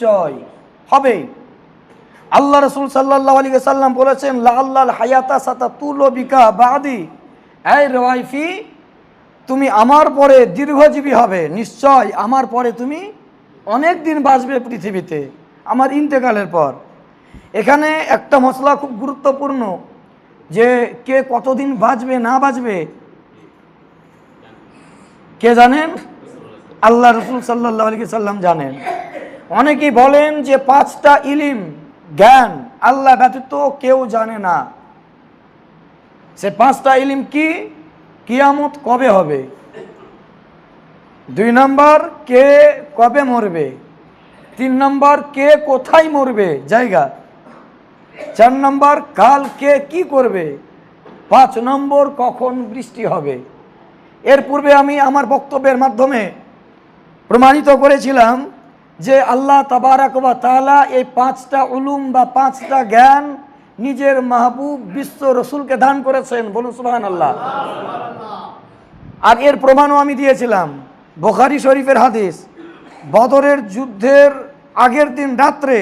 নিশ্চয় হবে। আল্লাহ রসুল সাল্লাহ আলী সাল্লাম বলেছেন লাল্লাহ হায়াতা সাতা তুলো বাদি। এই ওয়াইফি তুমি আমার পরে দীর্ঘজীবী হবে। নিশ্চয় আমার পরে তুমি অনেক দিন বাঁচবে পৃথিবীতে, আমার ইন্তেকালের পর। এখানে একটা মশলা খুব গুরুত্বপূর্ণ, যে কে কতদিন বাঁচবে, না বাঁচবে, কে জানেন? আল্লাহ রসুল সাল্লাহ আলী সাল্লাম জানেন। অনেকেই বলেন যে পাঁচটা ইলিম, জ্ঞান, আল্লাহ ব্যতীত কেউ জানে না। সে পাঁচটা ইলিম কি? কিয়ামত কবে হবে? দুই নম্বর, কে কবে মরবে? তিন নম্বর, কে কোথায় মরবে? জায়গা। চার নম্বর, কাল কে কি করবে? পাঁচ নম্বর, কখন বৃষ্টি হবে? এর পূর্বে আমি আমার বক্তব্যের মাধ্যমে প্রমাণিত করেছিলাম যে আল্লাহ তাবারাকবা তালা এই পাঁচটা উলুম বা পাঁচটা জ্ঞান নিজের মাহবুব বিশ্ব রসুলকে দান করেছেন, বলুন সুবাহান আল্লাহ আর এর প্রমাণও আমি দিয়েছিলাম, বোখারি শরীফের হাদিস, বদরের যুদ্ধের আগের দিন রাত্রে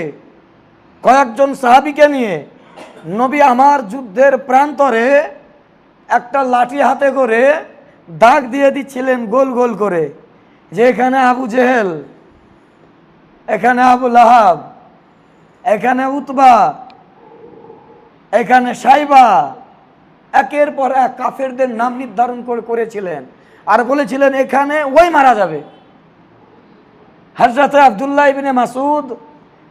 কয়েকজন সাহাবিকে নিয়ে নবী আমার যুদ্ধের প্রান্তরে একটা লাঠি হাতে করে দাগ দিয়ে দিচ্ছিলেন গোল গোল করে, যে এখানে আবু জেহেল এখানে আবু লাহাব, এখানে উতবা, এখানে সাইবা, একের পর এক কাফেরদের নাম নির্ধারণ করে করেছিলেন। আর বলেছিলেন, এখানে ওই মারা যাবে। হজরত আবদুল্লাহ ইবিনে মাসুদ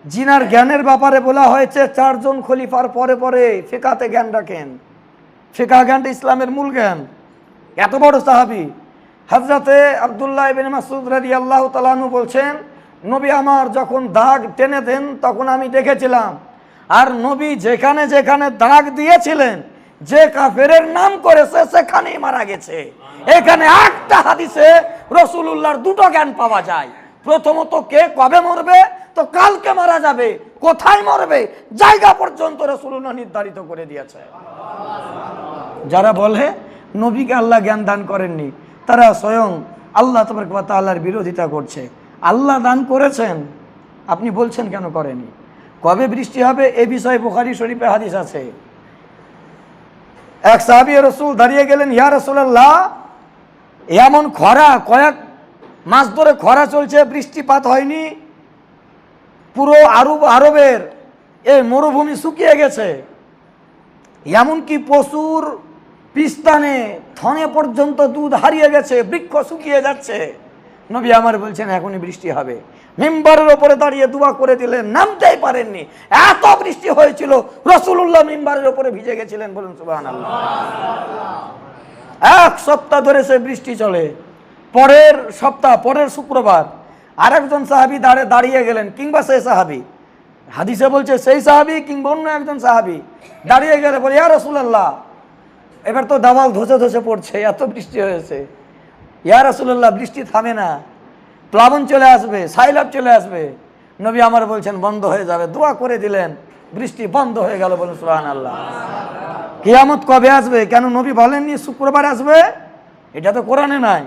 জিনার জ্ঞানের ব্যাপারে বলা হয়েছে, চারজন খলিফার পরে পরে ফেকাতে জ্ঞান রাখেন। ফেকা জ্ঞানটা ইসলামের মূল জ্ঞান। এত বড় সাহাবি। হজরতে আবদুল্লাহ ইবিন মাসুদ রাজি আল্লাহ তালানু বলছেন নবী আমার যখন দাগ টেনে দেন, তখন আমি দেখেছিলাম, আর নবী যেখানে যেখানে দাগ দিয়েছিলেন, যে কাফেরের নাম করেছে, সেখানেই মারা গেছে। এখানে একটা হাদিসে রসুলুল্লাহর দুটো জ্ঞান পাওয়া যায়। প্রথমত, কে কবে মরবে, তো কালকে মারা যাবে, কোথায় মরবে, জায়গা পর্যন্ত রসুল্লাহ নির্ধারিত করে দিয়েছে। যারা বলে, নবীকে আল্লাহ জ্ঞান দান করেননি, তারা স্বয়ং আল্লাহ তোমার কথা আল্লাহর বিরোধিতা করছে। আল্লাহ দান করেছেন, আপনি বলছেন কেন করেনি কবে বৃষ্টি হবে এ বিষয়ে বুখারি শরীফে হাদিস আছে। এক সাহাবি রসুল দাঁড়িয়ে গেলেন, ইয়া রসুল্লাহ এমন খরা, কয়েক মাস ধরে খরা চলছে, বৃষ্টিপাত হয়নি, পুরো আরব, আরবের এই মরুভূমি শুকিয়ে গেছে। এমনকি পশুর পিস্তানে, থনে পর্যন্ত দুধ হারিয়ে গেছে, বৃক্ষ শুকিয়ে যাচ্ছে। নবী আমার বলছেন, এখনই বৃষ্টি হবে। মেম্বারের ওপরে দাঁড়িয়ে দুয়া করে দিলেন, নামতেই পারেননি। এত বৃষ্টি হয়েছিল রসুল্লাহ মেম্বারের ওপরে ভিজে গেছিলেন, বলুন সুবাহ এক সপ্তাহ ধরে সে বৃষ্টি চলে। পরের সপ্তাহ, পরের শুক্রবার আরেকজন সাহাবি দাঁড়ে, দাঁড়িয়ে গেলেন, কিংবা সেই সাহাবি। হাদিসে বলছে, সেই সাহাবি কিংবা অন্য একজন সাহাবি দাঁড়িয়ে গেলে বলে, ইয়া রসুল্লাহ এবার তো দাওয়াল ধসে ধসে পড়ছে, এত বৃষ্টি হয়েছে। ইয়া রসুল্লাহ বৃষ্টি থামে না। প্লাবন চলে আসবে, সাইলাব চলে আসবে। নবী আমার বলছেন, বন্ধ হয়ে যাবে। দোয়া করে দিলেন, বৃষ্টি বন্ধ হয়ে গেল বলুন সুহান আল্লাহ কিয়ামত কবে আসবে? কেন নবী বলেননি শুক্রবার আসবে? এটা তো কোরআনে নাই।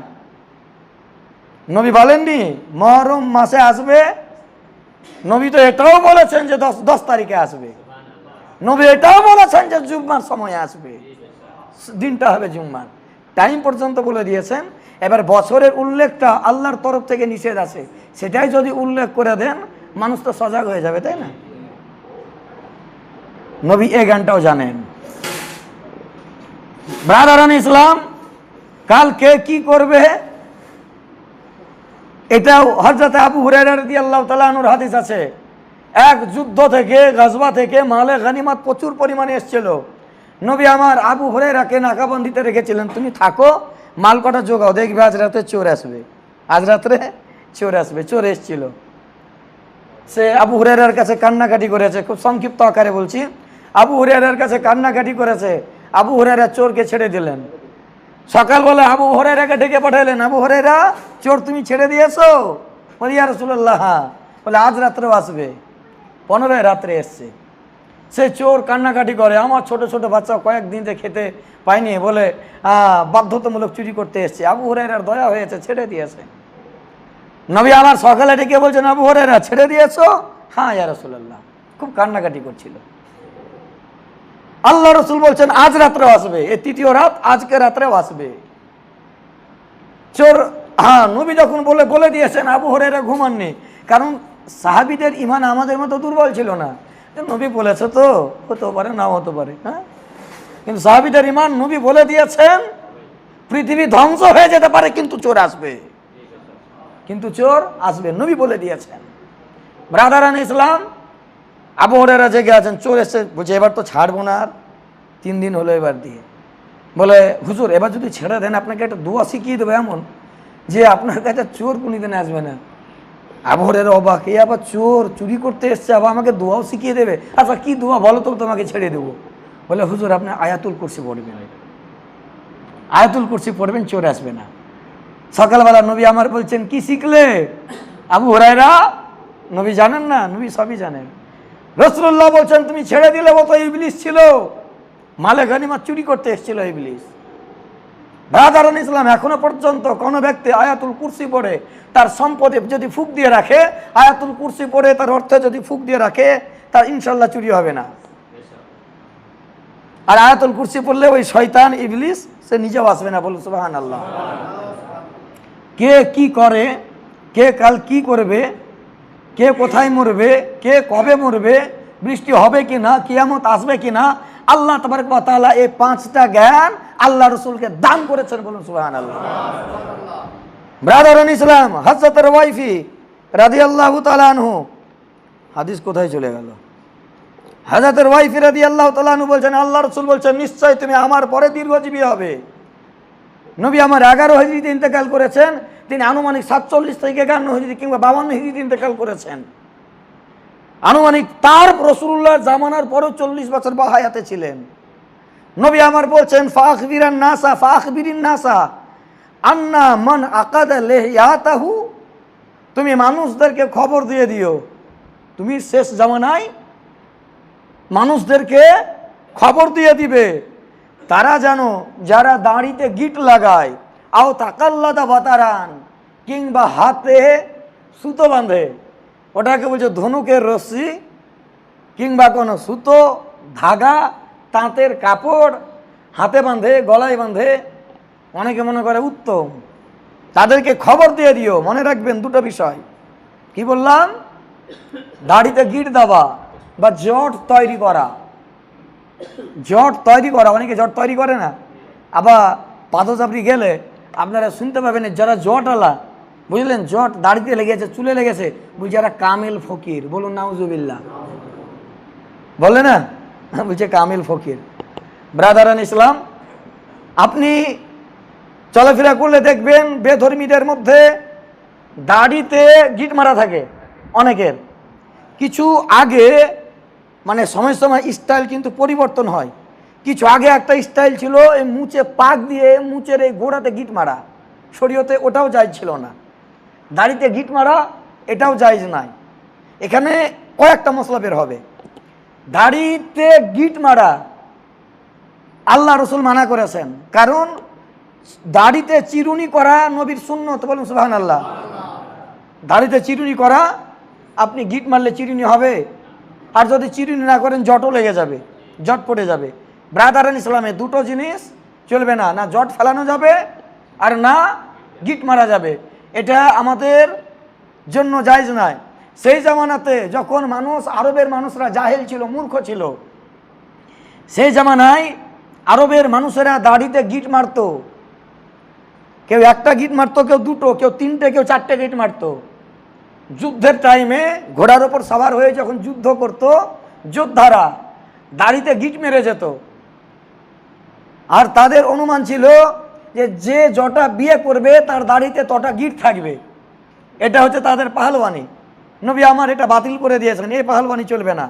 নবী বলেননি, মহরম মাসে আসবে। নবী তো এটাও বলেছেন যে দশ দশ তারিখে আসবে। নবী এটাও বলেছেন যে জুম্মার সময় আসবে। দিনটা হবে জুম্মার। টাইম পর্যন্ত বলে দিয়েছেন এবার বছরের উল্লেখটা আল্লাহর তরফ থেকে নিষেধ আছে। সেটাই যদি উল্লেখ করে দেন, মানুষ তো সজাগ হয়ে যাবে, তাই না? নবী এ গানটাও জানেন। ব্রাদারান ইসলাম কাল কে কি করবে? এটাও হজরত আবু হুরারি আল্লাহ তালানুর হাদিস আছে। এক যুদ্ধ থেকে গাজবা থেকে মালে গানিমাত প্রচুর পরিমাণে এসছিল। নবী আমার আবু হুরাইরাকে নাকাবন্দিতে রেখেছিলেন, তুমি থাকো মাল কটা জোগাও দেখবে আজ রাতে চোর আসবে। আজ রাত্রে চোর আসবে, চোর এসছিল। সে আবু হুরাইরার কাছে কান্নাকাটি করেছে, খুব সংক্ষিপ্ত আকারে বলছি। আবু হুরাইরার কাছে কান্নাকাটি করেছে, আবু হুরাইরা চোরকে ছেড়ে দিলেন। সকালবেলা আবু হরেরাকে ডেকে পাঠালেন আবু হরেরা চোর তুমি ছেড়ে দিয়েছ? বলি আর রসুল্লাহ বলে, আজ রাত্রেও আসবে। পনেরোই রাত্রে এসছে। সে চোর কান্নাকাটি করে। আমার ছোট ছোট বাচ্চা কয়েকদিন যে খেতে পায়নি বলে বাধ্যতামূলক চুরি করতে এসছে। আবু হরেরার দয়া হয়েছে, ছেড়ে দিয়েছে। নবী আমার সকালে ডেকে বলছেন, আবু হরেরা ছেড়ে দিয়েছ? হ্যাঁ ইয়া রসুল্লাহ খুব কান্নাকাটি করছিল। আল্লাহ রসুল বলছেন, আজ রাত্রেও আসবে। এ তৃতীয় রাত, আজকে রাত্রেও আসবে। চোর হ্যাঁ নবী যখন বলে বলে দিয়েছেন, আবু হরেরা ঘুমাননি। কারণ সাহাবিদের ইমান আমাদের মতো দুর্বল ছিল না। নবী বলেছে তো হতেও পারে, নাও হতে পারে হ্যাঁ? কিন্তু সাহাবিদের ইমান নবী বলে দিয়েছেন, পৃথিবী ধ্বংস হয়ে যেতে পারে, কিন্তু চোর আসবে। কিন্তু চোর আসবে, নবী বলে দিয়েছেন। ব্রাদারান ইসলাম আবু হরেরা জেগে আছেন, চোর এসে বলছে, এবার তো ছাড়বো না আর, তিন দিন হলো এবার দিয়ে। বলে, হুজুর, এবার যদি ছেড়ে দেন, আপনাকে একটা দোয়া শিখিয়ে দেবে এমন, যে আপনার কাছে চোর কোনোদিন আসবে না। আবহরের অবাক এ আবার চোর চুরি করতে এসছে, আবার আমাকে দোয়াও শিখিয়ে দেবে। আচ্ছা কি দোয়া? বলো তো, তোমাকে ছেড়ে দেবো। বলে, হুজুর, আপনি আয়াতুল কুরসি পড়বেন। আয়াতুল কুরসি পড়বেন, চোর আসবে না। সকালবেলা নবী আমার বলছেন, কি শিখলে? আবু হরাইরা নবী জানেন না? নবী সবই জানেন। রসুল্লাহ বলছেন, তুমি ছেড়ে দিলে, ও তো ইবলিস ছিল। মালে গানিমা চুরি করতে এসেছিল ইবলিস। ব্রাদারান ইসলাম এখনও পর্যন্ত কোনো ব্যক্তি আয়াতুল কুরসি পড়ে তার সম্পদে যদি ফুক দিয়ে রাখে, আয়াতুল কুরসি পড়ে তার অর্থে যদি ফুক দিয়ে রাখে, তার ইনশাল্লাহ চুরি হবে না। আর আয়াতুল কুরসি পড়লে ওই শয়তান, ইবলিস, সে নিজেও আসবে না বলুন সুবাহান আল্লাহ কে কি করে, কে কাল কি করবে, কে কোথায় মরবে, কে কবে মরবে, বৃষ্টি হবে কি না কিয়ামত আসবে কি না আল্লাহ তোমার তাআলা এই পাঁচটা জ্ঞান আল্লাহ রসুলকে দান করেছেন বলুন সুহান আল্লাহ ব্রাদার ইসলাম হজরতের ওয়াইফি রাধি আল্লাহ তালানহু হাদিস কোথায় চলে গেল? হাজরতের ওয়াইফি রাধি আল্লাহ তালানহু বলছেন আল্লাহ রসুল বলছেন নিশ্চয় তুমি আমার পরে দীর্ঘজীবী হবে। নবী আমার এগারো হিজড়িতে ইন্তেকাল করেছেন তিনি আনুমানিক সাতচল্লিশ থেকে একান্ন হিজড়ি কিংবা বাবান্ন হিজড়িতে ইন্তেকাল করেছেন। আনুমানিক তার রসুল্লাহ জামানার পরও চল্লিশ বছর বা হায়াতে ছিলেন। নবী আমার বলছেন ফাখ বিরান নাসা ফাখ বিরিন নাসা, আন্না মন আকাদা লেহিয়াতাহু। তুমি মানুষদেরকে খবর দিয়ে দিও। তুমি শেষ জামানায় মানুষদেরকে খবর দিয়ে দিবে। তারা যেন, যারা দাঁড়িতে গিট লাগায়, আও তাকাল্লাদা বাতারান, কিংবা হাতে সুতো বাঁধে, ওটাকে বলছে ধনুকের রশ্মি, কিংবা কোনো সুতো, ধাগা তাঁতের কাপড় হাতে বাঁধে, গলায় বাঁধে, অনেকে মনে করে উত্তম। তাদেরকে খবর দিয়ে দিও, মনে রাখবেন দুটো বিষয়। কি বললাম? দাড়িতে গিট দেওয়া বা জট তৈরি করা। জট তৈরি করা, অনেকে জট তৈরি করে না। আবার পাদচাপড়ি গেলে আপনারা শুনতে পাবেন, যারা জট আলা বুঝলেন? জট দাড়িতে লেগেছে, চুলে লেগেছে বুঝি যারা কামেল ফকির। বলুন, নাউজুবিল্লাহ। বললে না? বলছে কামিল ফকির। ব্রাদারান ইসলাম আপনি চলাফেরা করলে দেখবেন বেধর্মীদের মধ্যে দাড়িতে গিট মারা থাকে অনেকের। কিছু আগে মানে সময় সময় স্টাইল কিন্তু পরিবর্তন হয়। কিছু আগে একটা স্টাইল ছিল, এই মুচে পাক দিয়ে মুচের এই গোড়াতে গিট মারা। শরীয়তে ওটাও জায়জ ছিল না। দাড়িতে গিট মারা, এটাও জায়জ নাই। এখানে কয়েকটা মশলা বের হবে। দাড়িতে গিট মারা আল্লাহ রসুল মানা করেছেন। কারণ দাড়িতে চিরুনি করা নবীর সুন্নত বলুন সুবাহান আল্লাহ দাড়িতে চিরুনি করা, আপনি গিট মারলে চিরুনি হবে। আর যদি চিরুনি না করেন, জটও লেগে যাবে, জট পড়ে যাবে। ব্রাদারান ইসলামে দুটো জিনিস চলবে না। না জট ফেলানো যাবে, আর না গিট মারা যাবে। এটা আমাদের জন্য জায়জ নয়। সেই জামানাতে যখন মানুষ, আরবের মানুষরা জাহেল ছিল, মূর্খ ছিল, সেই জামানায় আরবের মানুষেরা দাড়িতে গিট মারতো। কেউ একটা গিট মারতো, কেউ দুটো, কেউ তিনটে, কেউ চারটে গিট মারতো। যুদ্ধের টাইমে ঘোড়ার ওপর সবার হয়ে যখন যুদ্ধ করত, যোদ্ধারা দাড়িতে গিট মেরে যেত। আর তাদের অনুমান ছিল যে যে জটা বিয়ে করবে, তার দাড়িতে তটা গিট থাকবে। এটা হচ্ছে তাদের পাহলওয়ানি। নবী আমার এটা বাতিল করে দিয়েছেন এই পাহালবানি চলবে না।